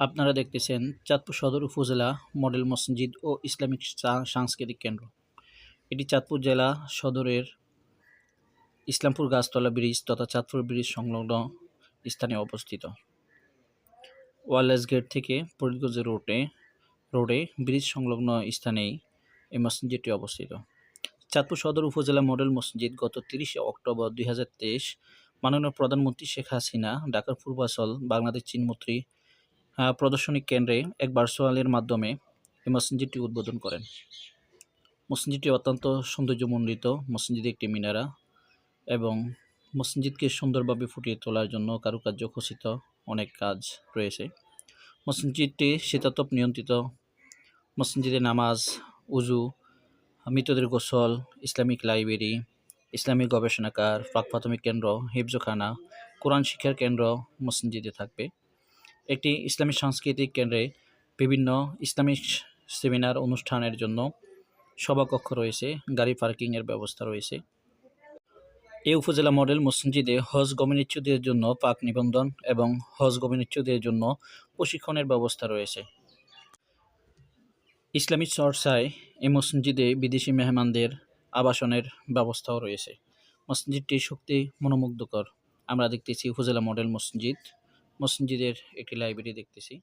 আপনারা দেখতেছেন চাঁদপুর সদর উপজেলা মডেল মসজিদ ও ইসলামিক সাংস্কৃতিক কেন্দ্র। এটি চাঁদপুর জেলা সদরের ইসলামপুর গাছতলা ব্রিজ তথা চাঁদপুর ব্রিজ সংলগ্ন স্থানে অবস্থিত। ওয়ারলেস গেট থেকে ফরিদগঞ্জ রোডে রোডে ব্রিজ সংলগ্ন স্থানেই এই মসজিদটি অবস্থিত। চাঁদপুর সদর উপজেলা মডেল মসজিদ গত তিরিশে অক্টোবর দুই হাজার তেইশ মাননীয় প্রধানমন্ত্রী শেখ হাসিনা, ঢাকার পূর্বাচল, বাংলাদেশ চীনমন্ত্রী প্রদর্শনী কেন্দ্রে এক ভার্চুয়ালের মাধ্যমে এই মসজিদটি উদ্বোধন করেন। মসজিদটি অত্যন্ত সৌন্দর্যমণ্ডিত মসজিদে একটি মিনারা এবং মসজিদকে সুন্দরভাবে ফুটিয়ে তোলার জন্য কারুকার্য খচিত অনেক কাজ রয়েছে। মসজিদটি শীতাতপ নিয়ন্ত্রিত, মসজিদে নামাজ, উজু, মৃতদের গোসল, ইসলামিক লাইব্রেরি ইসলামিক গবেষণাগার প্রাক প্রাথমিক কেন্দ্র, হিফজখানা, কোরআন শিক্ষার কেন্দ্র মসজিদে থাকবে। একটি ইসলামী সাংস্কৃতিক কেন্দ্রে বিভিন্ন ইসলামিক সেমিনার অনুষ্ঠানের জন্য সভাকক্ষ রয়েছে, গাড়ি পার্কিংয়ের ব্যবস্থা রয়েছে। এই উপজেলা মডেল মসজিদে হজ গমনিচ্ছুদের জন্য পাক নিবন্ধন এবং হজ গমনিচ্ছুদের জন্য প্রশিক্ষণের ব্যবস্থা রয়েছে। ইসলামিক চর্চায় এই মসজিদে বিদেশি মেহমানদের আবাসনের ব্যবস্থাও রয়েছে। মসজিদটি শক্তি মনোমুগ্ধকর। আমরা দেখতেছি উপজেলা মডেল মসজিদ। মসজিদের একটি লাইব্রেরি দেখতেছি।